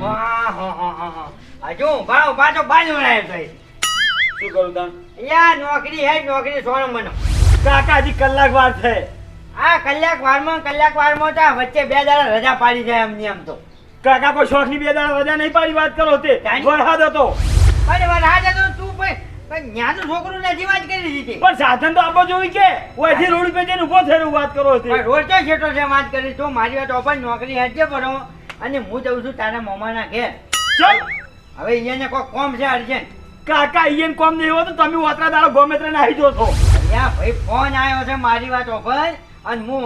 વાહ, હા, હા, હા. હજુ ઊભા તો બાજ વળાય ભાઈ શું કરું તાન? યા નોકરી હે નોકરી સોનો મનો કાકાજી કલાક વાર છે. આ કલાક વારમાં કલાક વારમાં તો વચ્ચે બે દાડા રજા પાડી જાય એમની આમ તો. કાકા કોઈ શોખની બે દાડા રજા નહીં પાડી? વાત કરો તે? વરસાદ હતો. અરે આ જતો તું પણ ન્યાનું છોકરું નથી વાત કરી દીધી પણ સાધન તો આપો જોઈ કે ઓયથી રોડ પે જઈને ઊભો થઈને વાત કરો તે. રોજ તો છેટો છે વાત કરી. તો મારી વાત ઓપન નોકરી હેઠે પડો અને હું જઉં છું તારા મામાના ઘેર. ચલ હવે અહીંયા કોઈ કોમ છે અર્જન્ટ કાકા ઈયન કોમ નહીં હોય તો તમે ઓતરા દાડો ગમે તે આવી જો છો. અહીંયા ભાઈ ફોન આવ્યો છે મારી વાત ઓપન અને હું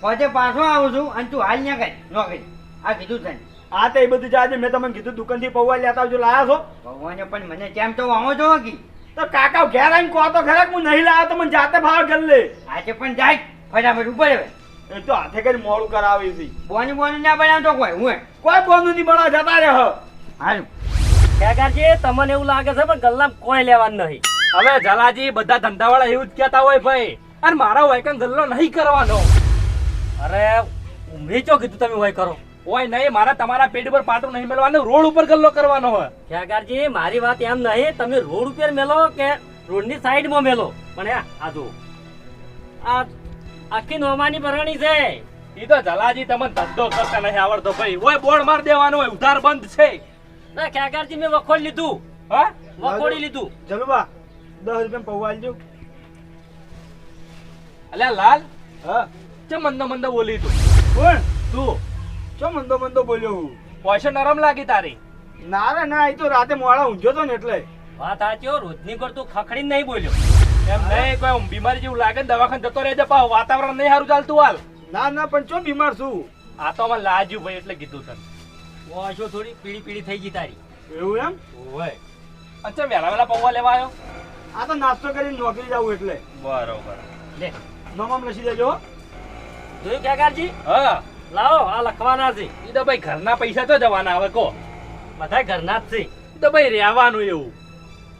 પોતે પાછો આવું છું અને તું હાલ ન્યા કઈ નોકરી. આ કીધું તને આ તો એ બધું જાજે મેં તમને કીધું દુકાનથી પૌવા લેતા આવજો લાયા છો? ભગવાને પણ મને કેમ તો આવો છો કી તો કાકા ઘેર આવીને કહો તો ખરા હું નહીં લાવ્યો તો મને જાતે ભાવ કરી લે આજે પણ જાય ફટાફટ ઉપર હવે એ તો હાથે કરી મોડું કરાવી હતી બોની બોની ના બનાવતો કોઈ હું કોઈ બોનું નહીં બના જતા રહે. હ. હાલ કાકાજી તમને એવું લાગે છે પણ ગલ્લામ કોઈ લેવાનું નહીં. હવે જલાજી બધા ધંધાવાળા એવું જ કહેતા હોય ભાઈ. અને મારા વાયકન ગલ્લો નહીં કરવાનો. અરે મેં ચો કીધું તમે હોય કરો. હોય નહીં મારા તમારા પેટ ઉપર પાટું નહીં મેળવાનું રોડ ઉપર ગલ્લો કરવાનો હોય. કાકાજી મારી વાત એમ નહીં તમે રોડ ઉપર મેલો કે રોડની સાઈડમાં મેલો? પણ આ જો આ આખી નોમાની ભરણી છે. ઈ તો જલાજી તમને ધંધો કરતા નહીં આવડતો ભાઈ. ઓય બોર્ડ માર દેવાનો હોય ઉધાર બંધ છે. ના ખેગારજી મેં વખોડ લીધું. હા? વખોડી લીધું. જલવા બા દસ રૂપિયા પૌવા આલજો. અલ્યા લાલ? હા. ચમ મંદો મંદો બોલી તું? કોણ? તું. ચો મંદો મંદો બોલ્યો હું? પૈસા નરમ લાગી તારી. ના રે ના એ તો રાતે મોડા ઊંઘ્યો તો ને એટલે. વાત સાચી હો, રોજની કરતું ખખડીને નહીં બોલ્યો. એમ નહીં કોઈ બીમારી જેવું લાગે ને દવાખાને જતો રહેજે પાવ વાતાવરણ નહીં સારું ચાલતું હાલ. ના ના પણ ચો બીમાર છું? આ તો મને લાજ્યું ભાઈ એટલે કીધું તને. વાંચો થોડી પીળી પીળી થઈ ગઈ તારી. એવું એમ? હોય અચ્છા વેલા વેલા પૌવા લેવા આવ્યો? આ તો નાસ્તો કરીને નોકરી જાવું એટલે. બરોબર. લે. નોમામ લસી દેજો હો. જોયું કાકાજી હા. લાવો આ લખવાના છે. ઈ તો ભાઈ ઘરના પૈસા તો જવાના આવે કો. બધા ઘરના જ છે. તો ભાઈ રહેવાનું એવું.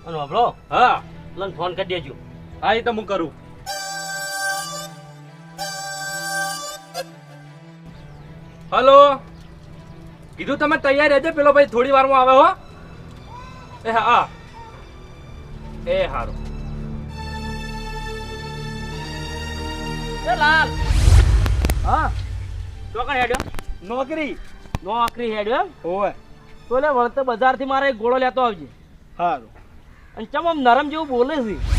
અને વાપરો હા. લન ફોન કરી દેજો. હા એ તો હું કરું. હલો? કીધું તમે તૈયાર રહેજો પેલો ભાઈ થોડી વારમાં આવે હો. એ હા. એ હારું. એ લાલ. હા? તો કણ હેડ્યો? નોકરી. નોકરી હેડ્યો એમ? હોવે. તો લે વળતે બજારથી મારે એક ગોળો લેતો આવજે. સારું અને ચમ આમ નરમ જેવું બોલે છે?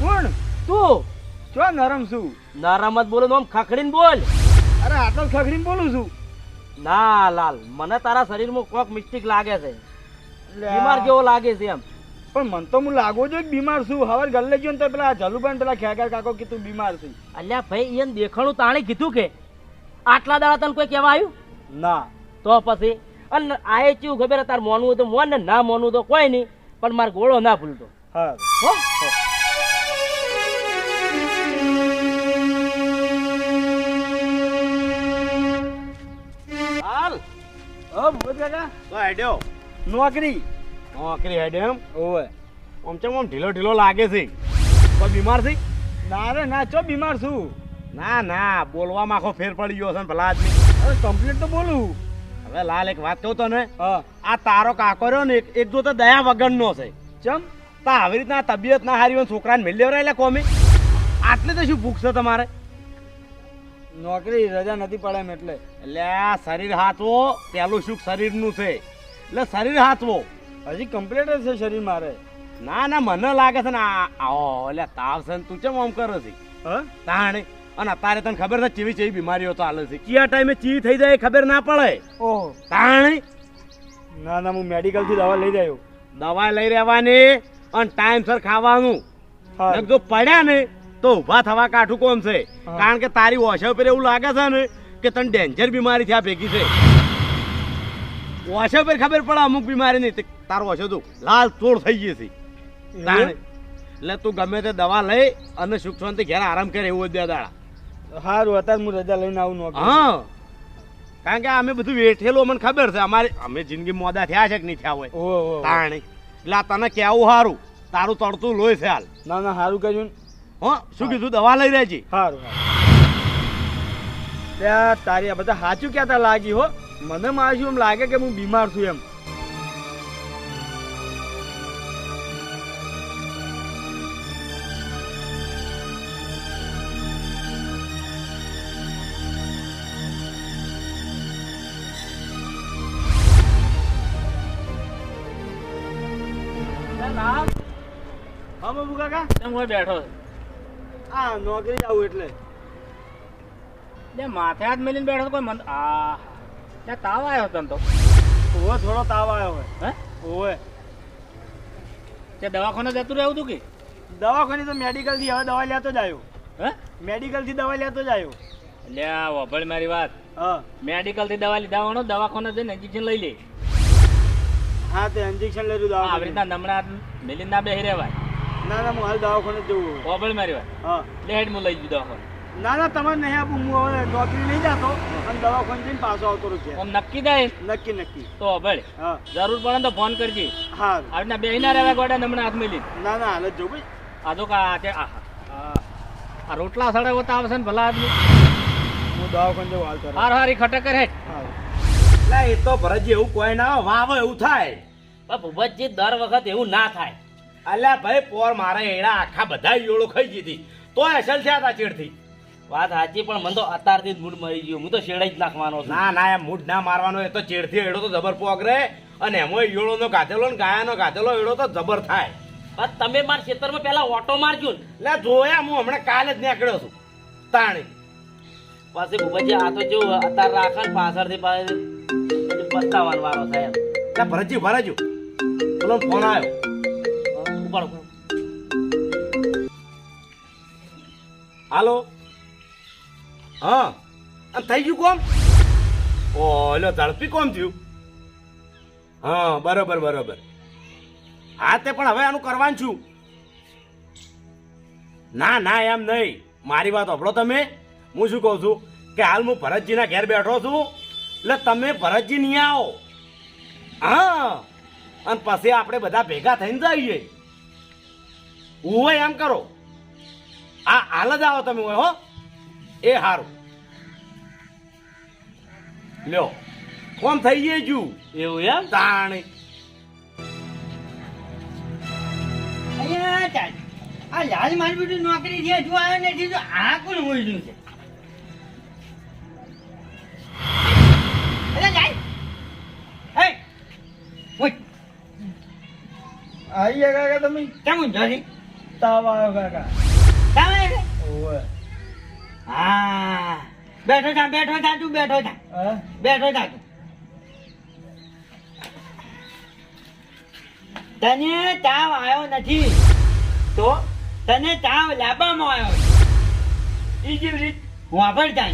કોણ? તું? ચો નરમ છું? નરમ જ બોલે આમ ખખડીને બોલ. અરે આટલો ખખડીને બોલું છું. ના લાલ મને તારા શરીરમાં કોક મિસ્ટેક લાગે છે. બીમાર જેવો લાગે છે એમ? પણ મન તો હું લાગો જો બીમાર છું. હવે ગલ્લે ગયો તો પેલા જલુભાઈ પેલા ખેગર કાકો કે તું બીમાર છું. અલ્યા ભાઈ એને દેખાણું તાણે કીધું કે? આટલા દાડા તને કોઈ કહેવા આવ્યું? ના. તો પછી? અને આએ ચીવું ખબર તાર મોનવું તો મોન ને ના મોનવું તો કોઈ નહીં પણ મારે ગોળો ના ભૂલતો. હા. ઓ ભૂત કાકા. તો હેડ્યો. નોકરી. નોકરી હેડ્યો એમ? આમ ચમ આમ ઢીલો ઢીલો લાગે છે. કોઈ બીમાર છે? ના રે ના ચો બીમાર છું? ના ના બોલવામાં આખો ફેર પડી ગયો છે ને ભલા આદમી. હવે કમ્પ્લીટ તો બોલું. હવે લાલ એક વાત કહું તને. હા. આ તારો કાકો રહ્યો ને એક- જો તો દયા વગરનો છે. ચમ? તા આવી રીતના તબિયત ના હારી હોય ને છોકરાને મેળ લેવરાય એટલે કોમી. આટલે તો શું ભૂખ છે તમારે? નોકરી રજા નથી પડે એમ એટલે. એટલે આ શરીર હાથવો પહેલું સુખ શરીરનું છે? એટલે શરીર હાથવો હજી કમ્પ્લીટ જ છે શરીર મારે. ના ના મને લાગે છે ને આ આવો એટલે તાવ છે તું ચમ આમ કરે છે? હા? તાણે. અને અત્યારે તને ખબર છે ચીવી ચેવી બીમારીઓ તો ચાલે છે. કયા ટાઈમે ચી થઈ જાય ખબર ના પડે? ઓહો. તાણે. ના ના હું મેડિકલથી દવા લઈ રહ્યો દવા લઈ રહેવાની અને ટાઈમસર ખાવાનું. જો પડ્યા ને તો ઊભા થવા કાઠું કોમ છે? કારણ કે તારી ઓછા ઉપર એવું લાગે છે ને કે તને ડેન્જર બીમારી થયા ભેગી છે. ઓછા ઉપર ખબર પડે અમુક બીમારી નહીં તારું ઓછો તું લાલ તોડ થઈ ગઈ છે. એટલે તું ગમે તે દવા લઈ અને સુખ શાંતિ ઘેર આરામ કરે એવું બે દાડા. સારું અત્યારે હું રજા લઈને આવું હા. કારણ કે અમે બધું વેઠેલું અમને ખબર છે. અમારે અમે જિંદગી મોદા થયા છે કે નહીં થયા હોય. તાણે. એટલે તને કેવું સારું તારું તળતું લોહી છે હાલ. ના ના સારું કહ્યું ને. હો શું કીધું? દવા લઈ રહેજી. સારું ત્યાં તારી આ બધા સાચું ક્યાં લાગી હો. મને મારે શું એમ લાગે કે હું બીમાર છું એમ. નામ? હા બાબુ કાકા? હોય બેઠો છે? આ નોકરી જાવું એટલે. લે માથે હાથ મેલીને બેઠો કોઈ મન આ ત્યાં તાવ આવ્યો તને તો? ઓવે થોડો તાવ આવ્યો હોય હે? ઓવે. તે દવાખાને જતું રહેવું તું કે? દવાખાની તો મેડિકલથી હવે દવા લેતો જ આવ્યો. હે? મેડિકલથી દવા લેતો જ આવ્યો. લે આ વભળ મારી વાત. હા. મેડિકલથી દવા લીધા હોવાનો દવાખાને જઈને ઇન્જેક્શન લઈ લે. હા તે ઇન્જેક્શન લઈ આ આવી દવા રીતના નમણા મેલીને ના બેહી રહેવાય. ના ના હું હાલ દવાખાને જ જવું હોય. મારી વાત હા. લે હેડ હું લઈ જઉં દવાખાને. ના ના તમારે નહીં આપું હું હવે નોકરી નહીં જતો અને દવાખાને જઈને પાછો આવતો રહું છું આમ નક્કી થાય? નક્કી નક્કી. તો વભળ હા. જરૂર પડે ને તો ફોન કરજે. હા. આવી રીતના બેહી ના રહેવાય ગોડા નમણા હાથ મેલી ના ના હાલ જ જવું ભાઈ. આ તો કા આ તે આ આ- રોટલા સડે હોતા આવશે ને ભલા આદમી. હું દવાખાને જવું હાલ હાર હારી ખટક હેઠ હા. એ તો ભરતજી એવું કોઈ ના વાવ એવું થાય. ભૂપતજી દર વખત એવું ના થાય. અલ્યા ભાઈ પોર મારા એડા આખા બધા યોળો ખાઈ જીધી તો અસલ છે હતા ચેડથી. વાત સાચી પણ મને તો અત્યારથી જ મૂડ મરી ગયો. હું તો શેડાઈ જ નાખવાનો છું. ના ના એ મૂડ ના મારવાનો એ તો ચેડથી એડો તો જબર પોગરે અને એમાં ઈયોળો નો ગાધેલો ને ગાયાનો ગાધેલો એડો તો જબર થાય. પણ તમે મારા ખેતરમાં પેલા ઓટો મારજો ને. જોયા હું હમણાં કાલે જ નીકળ્યો છું. તાણી. પછી ભૂપતજી આ તો જો અત્યારે રાખે ને પાછળથી પાછળ પછી પસ્તાવાનો વારો થાય ભરજ્યું ભરતજી ભરાજો પેલો ફોન આવ્યો. હાલો? હા. અને થઈ ગયું કોમ? ઓ એટલે ઝડપી કોમ થયું. હા, બરોબર બરોબર. હા, તે પણ હવે આનું કરવાનું છું. ના ના, એમ નહીં. મારી વાત સાંભળો તમે. હું શું કહું છું કે હાલ હું ભરતજીના ઘેર બેઠો છું. એટલે તમે ભરતજી નહીં આવો. હા. અને પછી આપણે બધા ભેગા થઈને જઈએ. હું એમ કરો. આ હાલ જ આવો તમે હો. એ સારું લ્યો કોમ થઈ ગયે જુ એવું એમ? તાણી. અહીંયા ચાલ. આ લાલ મારી નોકરી છે જો આવ્યો નથી તો આ કોણ હોય છે. આવી ગયા કાકા તમે? કેમ જ છે? તાવ આવ્યો કાકા. છે? હા. બેઠો થા બેઠો થા તું બેઠો થા. બેઠો થા તું. તને તાવ આવ્યો નથી તો તને તાવ લાંબામાં આવ્યો કેવી રીત? વાપરતા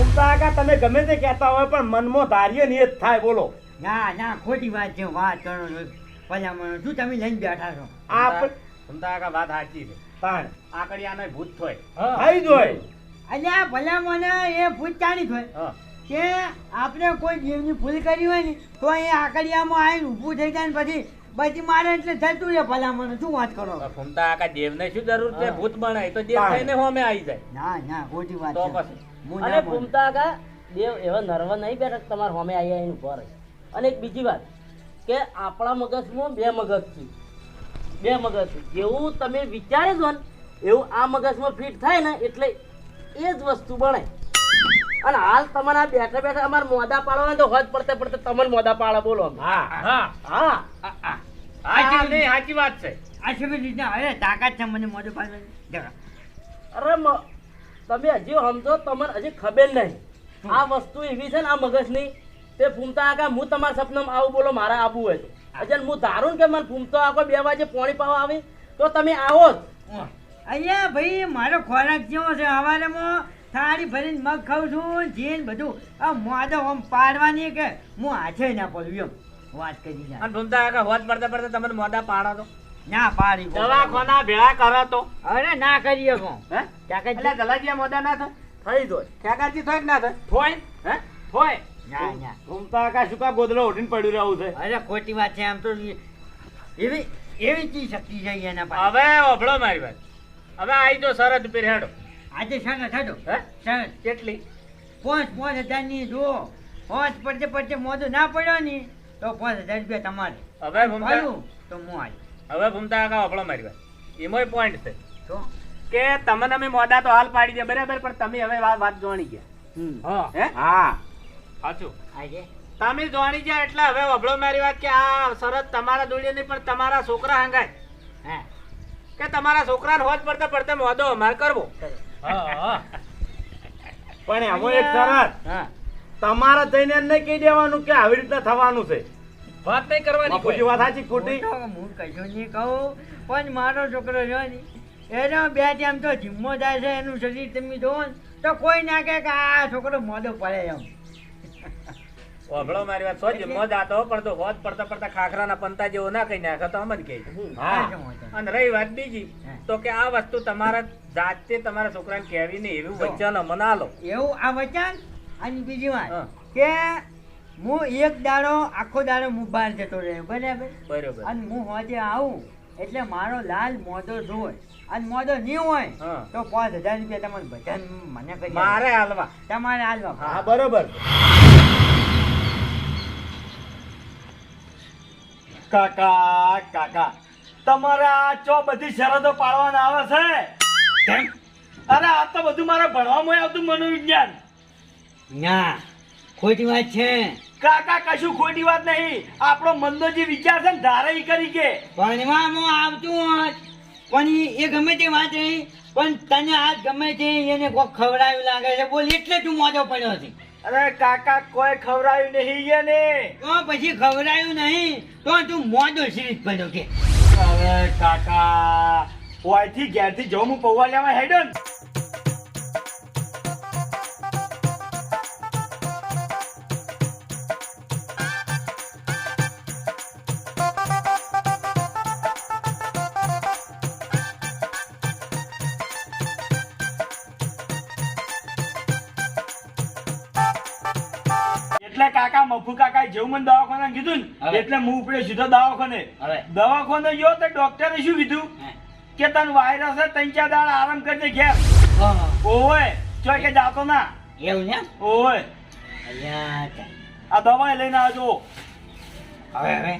ઉમતા તમે ગમે તે કહેતા હોય પણ મનમાં ધારીએ ને એ જ થાય બોલો. ના ના ખોટી વાત છે વાત કરો પછી ભલામણ શું તમે લઈને બેઠા છો? આપ ઉમતા વાત સાચી છે. પણ આકડિયાનો ભૂત થોય. થઈ જોય અલ્યા મને એ ભૂત ચાણી હોય કે આપણે કોઈ દેવની ભૂલ કરી હોય ને તો એ આકડિયામાં આવીને ઊભું થઈ જાય ને પછી પછી મારે એટલે થતું રહે મને શું વાત કરો? ફૂમતા કાકા દેવને શું જરૂર છે? ભૂત બનાય તો દેવ થઈને હોમે આવી જાય. ના ના ખોટી વાત તો પછી. અને ફૂમતા આકા દેવ એવા નર્વ નહીં બેઠા તમારે હોમે આવી આવીને ઊભા રહે. અને એક બીજી વાત કે આપણા મગજમાં બે મગજ છે. બે મગજ છે. જેવું તમે વિચારે છો ને એવું આ મગજમાં ફિટ થાય ને એટલે એ જ વસ્તુ બને. અને હાલ તમારે આ બેઠા બેઠા અમારે મોદા પાડવા તો હોજ પડતે પડતે તમને મોદા પાડે બોલો. હા હા. હા. સાચી સાચી વાત છે આ શેની રીતના અરે તાકાત છે. મને મોઢું પાડવાની અરે તમે હજી સમજો તમને હજી ખબર નહીં. આ વસ્તુ એવી છે ને આ મગજની તે ફૂમતા આગા હું તમારા સપનામાં આવું બોલો મારા આવવું હોય તો. અજન હું ધારું કે મને ફૂમતો આગો બે વાગે પોણી પાવા આવી તો તમે આવો જ. અહીંયા ભાઈ મારો ખોરાક કેવો છે? સવારેમાં થાળી ભરીને મગ ખાઉં છું જીન બધું. આ મોદો આમ પાડવાની કે હું હાથે ના પડું એમ વાત કરી જાય અને ફૂમતા કાકા હોત પડતા પડતા તમને મોદા પાડો તો. ના પાડી. દવાખાના ભેળા કરો તો. અરે ના કરીએ કો હે? તાકાત એટલે ગલાજીયા મોદા ના થાય? થઈ જાય ખેગાજી થોય ના થાય? થોય હે? થોય ના ના. ઉમતા કા શું કા ગોદડો ઉઠીને પડ્યું રહેવું છે? અરે ખોટી વાત છે આમ તો એવી એવી ચીજ શક્તિ છે એના પાસે. હવે ઓભળો મારી વાત. હવે આઈ જો શરત ઉપર હેડો. આજે શરત હતો હે? શરત કેટલી? પાંચ પાંચ હજારની જો. પાંચ પડતે પડતે મોઢું ના પડ્યો ને તો પાંચ હજાર રૂપિયા તમારે. હવે ભૂમતા તો હું આવી. હવે ભૂમતા કાકા વાપરો મારી વાત. એમાંય પોઈન્ટ છે. તો? કે તમને અમે મોડા તો હાલ પાડી દે બરાબર પણ તમે હવે વાત વાત જાણી ગયા. હા. હે? હા. સાચું. આજે? તમે જોણી ગયા એટલે હવે અભળો મારી વાત કે આ શરત તમારા જોડે નહીં પણ તમારા છોકરા હંગાય. હા. કે તમારા છોકરાને હોજ પડતા પડતા મોદો અમારે કરવો. પણ એમાં એક શરત. હા. તમારે જઈને એમ નહીં કહી દેવાનું કે આવી રીતના થવાનું છે. વાત નહીં કરવાની ખોટી વાત સાચી ખોટી? હું કશું નહીં કહું પણ મારો છોકરો જો ને એનો બે ટાઈમ તો જીમો જાય છે એનું શરીર તમે જોવો તો કોઈ ના કે આ છોકરો મોદો પડે એમ. વભળો મારી વાત સોજ મોજ આતો પણ તો પડતા પડતા ખાખરાના પંતા જેવો ના કહી નાખે તો અમને કહે હા. કાંઈ વાંધો નહીં. અને રહી વાત બીજી તો કે આ વસ્તુ તમારા જાતે તમારા છોકરાને કહેવી નહીં એવું વચન અમને આલો. એવું આ વચન? અને બીજી વાત કે હું એક દાડો આખો દાડો હું બહાર જતો રહ્યો બરાબર? બરોબર. અને હું હોજે આવું એટલે મારો લાલ મોઢો જોવે. અને મોઢો નહીં હોય. તો પાંચ હજાર રૂપિયા તમારે ભજન મને કરી મારે હાલવા. તમારે હાલવા. હા બરોબર. કાકા કાકા. તમારે આ ચો બધી શરતો પાડવાના આવે છે? કેમ? અરે આ તો બધું મારે ભણવામાં આવતું મનોવિજ્ઞાન. ના ખોટી વાત છે. કાકા કશું ખોટી વાત નહીં. આપણો મનનો જે વિચાર છે ને ધારે ઈ કરી કે. ભણવામાં આવતું હોત. પણ એ ગમે તે વાત રહી. પણ તને આજ ગમે તે એને કોક ખવડાવ્યું લાગે છે. બોલ એટલે તું મોજો પડ્યો છે. અરે કાકા કોઈ ખવરાયું નહીં એને તો પછી ખવરાયું નહીં તો તું મોડો સીરીજ પડ્યો કે. અરે કાકા ઓયથી ઘેરથી જવું હું પૌવા લેવા હેડો જેવું મને દવાખાના કીધું ને. એટલે હું ઉપડ્યો સીધો દવાખાને. દવાખાને ગયો તો ડોક્ટરે શું કીધું? કે તને વાયરસ છે ત્રણ ચાર દાડા આરામ કરજે ઘેર. ઓય ચોય કે જાતો ના. એવું ને? ઓય અલ્યા આ દવા લઈને આવજો હવે હવે.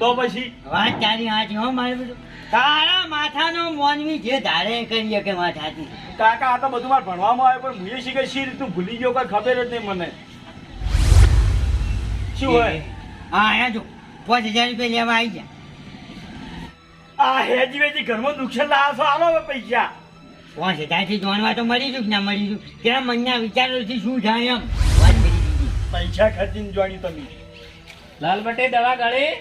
તો પછી? વાત તારી હાચી હો મારે બધું. તારા માથાનો મોનવી જે ધારે કરીએ કે માથાથી. કાકા આ તો બધું મારે ભણવામાં આવે પણ મુએ શીખે શી રીતનું ભૂલી ગયો કઈ ખબર જ નહીં મને. શું હોય? હા અહીંયા જો. પાંચ હજાર રૂપિયા લેવા આવી ગયા. આ હેજી વેજી ઘરમાં નુકસાન લાવો છો? આલો હવે પૈસા. પાંચ હજારથી જોણવા તો મળી છું કે ના મળી છું તેના મનના વિચારોથી શું થાય એમ? વાત કરી દીધી. પૈસા ખર્ચીને જોડ્યું તમે. લાલબટ્ટી દવા ગળી.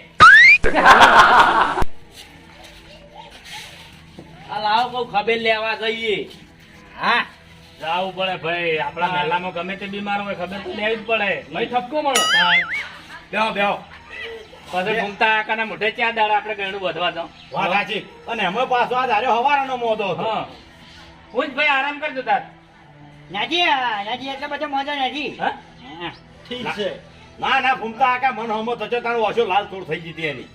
આ લાવો બહુ ખબર લેવા જઈએ. હા. જાવું પડે ભાઈ. આપણા મહેલામાં ગમે તે બીમાર હોય ખબર તો લેવી જ પડે. ભાઈ ઠપકો મળે. બેહો બેહો. પછી ઘૂમતા આકાના મોઢે ચાર દાડા આપણે ગણું વધવા દો વાત સાચી. અને એમાં પાછો આ ધાર્યો હવારનો મોદો હતો. હા. હું જ ભાઈ આરામ કરજો તાર. નાજી નાજી એટલે બધો હા? હા. ઠીક છે. ના ના ઘૂમતા આકા મન હમો થયો તારો ઓછો લાલ થોડ થઈ ગઈ હતી એની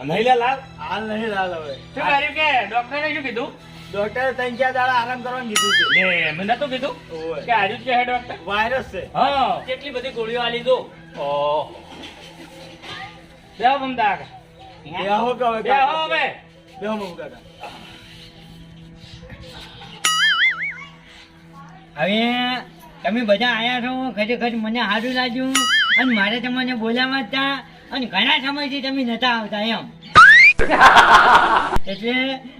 નહીં લે લાલ? હાલ નહીં લાલ હવે. શું કર્યું કે? ડોક્ટરે શું કીધું? ડોક્ટરે ત્રણ ચાર દાડા આરામ કરવાનું કીધું છે. લે મેં નતું કીધું કે આજુ જ છે ડોક્ટર વાયરસ છે. હા. કેટલી બધી ગોળીઓ આલી દો ઓહ બેહો આકા બેહો કે હવે બેહો. હવે. બેહો મમ્મી કાકા. હવે તમે બધા આયા છો ખરેખર મને સારું લાગ્યું. અને મારે તમને બોલાવવા જ હતા અને ઘણા સમયથી તમે નતા આવતા એમ. એટલે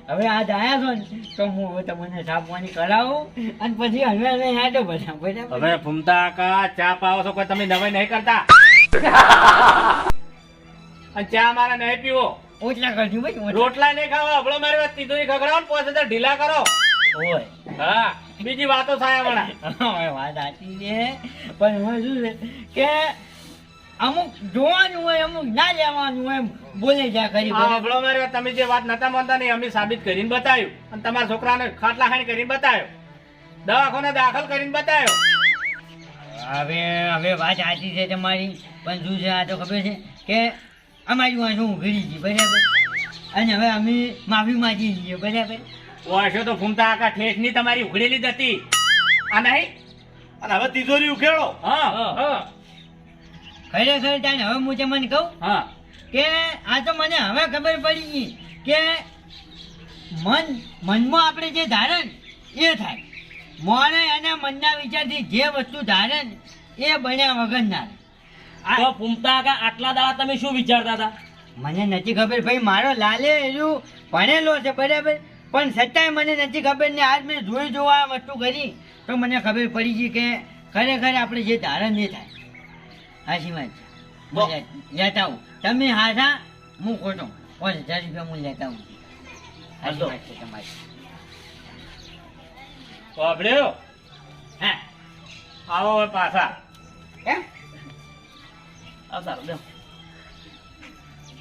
હવે આજ આયા છો ને તો હું હવે તમને ચા પાણી કરાવું અને પછી હવે અમે હેડો બધા બરાબર? હવે ફૂમતા કા ચા પાવો છો કોઈ તમે નવાઈ નહીં કરતા? અને ચા મારા નહીં પીવો. ઓટલા કરજો ભાઈ રોટલા નહીં ખાવા હબળો મારી વાત તીધું ખગડાવો ને પાંચ હજાર ઢીલા કરો. ઓય. હા બીજી વાતો થાય હમણાં. વાત સાચી છે. પણ હું શું છે કે અમુક જોવાનું હોય અમુક ના લેવાનું હોય એમ બોલે જાય કરી આપણો મારી વાત તમે જે વાત નતા માનતા નહીં અમે સાબિત કરીને બતાવ્યું. અને તમારા છોકરાને ખાટલા ખાણી કરીને બતાવ્યો. દવાખાને દાખલ કરીને બતાવ્યો. હવે હવે વાત સાચી છે તમારી પણ શું છે આ તો ખબર છે કે અમારી વાંસો ઉઘડી ગઈ બરાબર? અને હવે અમે માફી માંગી લઈએ બરાબર? વાંચો તો ફૂમતા આકા ઠેસની તમારી ઉઘડેલી જ હતી. આ નહીં? અને હવે તિજોરી ઉખેડો હા. હા. ખરેખર તાને હવે હું તમને કહું હા. કે આ તો મને હવે ખબર પડી ગઈ કે મન મનમાં આપણે જે ધારણ એ થાય. મોને અને મનના વિચારથી જે વસ્તુ ધારણ એ બન્યા વગર ના રહે. તો પૂમતા કાકા આટલા દાડા તમે શું વિચારતા હતા? મને નથી ખબર ભાઈ મારો લાલે એનું ભણેલો છે બરાબર? પણ છતાંય મને નથી ખબર ને આજ મેં જોઈ જોવા વસ્તુ કરી તો મને ખબર પડી ગઈ કે ખરેખર આપણે જે ધારણ એ થાય. હાચી વાત છે. હું લેતા આવું. તમે હાથા હું ખોટો. પાંચ હજાર રૂપિયા હું લેતા આવું. હાલો. વાત છે તમારી. વાપર્યો? હા. આવો હવે પાછા. એમ આ સારું લ્યો.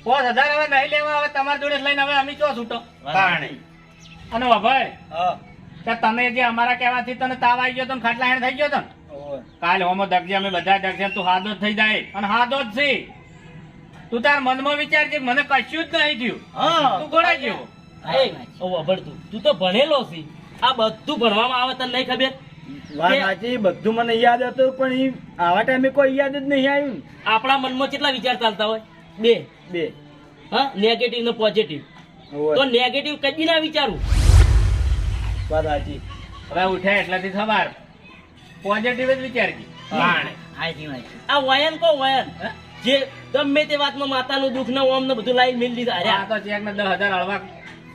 પાંચ હજાર હવે નહીં લેવા હવે તમારી જોડે લઈને હવે અમે ચો છૂટો? અને ભાઈ તમે જે અમારા કહેવાથી તને તાવ આવી ગયો તો ખાટલા હેણ થઈ ગયો તો. કાલે હોમો દગજે અમે બધા દગજે તું હાદો જ થઈ જાય. અને હાદો જ છે. તું તાર મનમાં વિચાર કે મને કશું જ નહીં થયું. હા. તું ગોળા જેવો. ઓ વાપર તું. તું તો ભણેલો છે. આ બધું ભણવામાં આવે તને નહીં ખબર? સાચી બધું મને યાદ હતું પણ આવા ટાઈમે કોઈ યાદ જ નહીં આવ્યું. આપણા મનમાં કેટલા વિચાર ચાલતા હોય? બે. બે. હા નેગેટિવ ને પોઝિટિવ. તો નેગેટિવ કદી ના વિચારું. વાત સાચી. હવે ઉઠ્યા એટલાથી સવાર પોઝિટિવ જ વિચાર કી હાચી આ વયન કો વયન. જે ગમે તે વાતમાં માતાનું દુઃખ ને ઓમ ને બધું લાવી મિલ દીધા. અરે આ તો ચેક ને દસ હજાર હળવા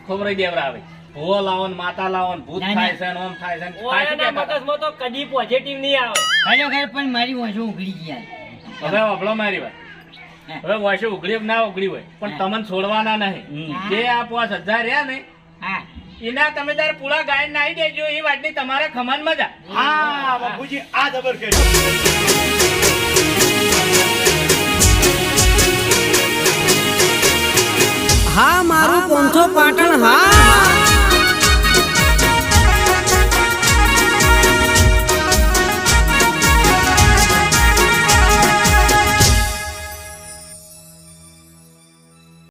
ખોબરાઈ દેવરાવે ભૂવો લાવન માતા લાવન ભૂત. થાય છે ઓમ થાય છે ઓયના મગજમાં તો કદી પોઝિટિવ નહીં આવે. ખરેખર પણ મારી વાંચો ઉઘડી ગયા. હવે વફલો મારી વાત. હવે વોશો ઉઘડી ના ઉઘડી હોય? પણ તમને છોડવાના નહીં. જે આ પાંચ હજાર રહ્યા ને હા. એના તમે તાર પૂરા ગાયન નાઈ દેજો એ વાતની તમારા ખમન મજા. હા બાપુજી આ જબર કરી હા મારું પોંથો પાટણ હા.